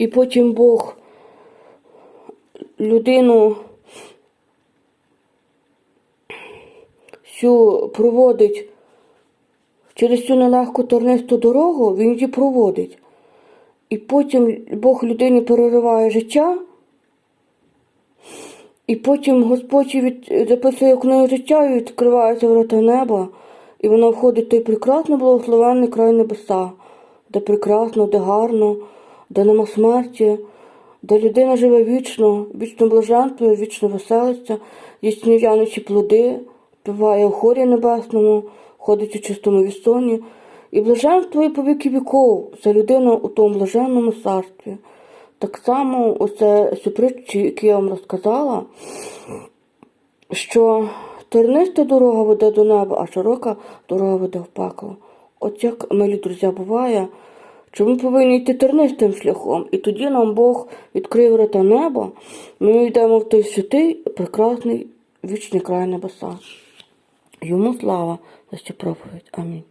і потім Бог людину всю проводить через цю нелегку тернисту дорогу, він її проводить. І потім Бог людині перериває життя, і потім Господь від... записує книгу життя і відкривається врата неба, і вона входить в той прекрасно благословенний край небеса, де прекрасно, де гарно, де нема смерті, де людина живе вічно, вічно блаженствує, вічно веселиться, їсть нев'яночі плоди, співає у хорі небесному, ходить у чистому вісоні, і блаженствує по віки віков, це людина у тому блаженному царстві. Так само оце притчі, які я вам розказала, що терниста дорога веде до неба, а широка дорога веде в пекло. От як, милі друзі, буває, що ми повинні йти тернистим шляхом, і тоді нам Бог відкриє врата неба, ми йдемо в той святий, прекрасний вічний край небеса. Йому слава за цю проповідь. Амінь.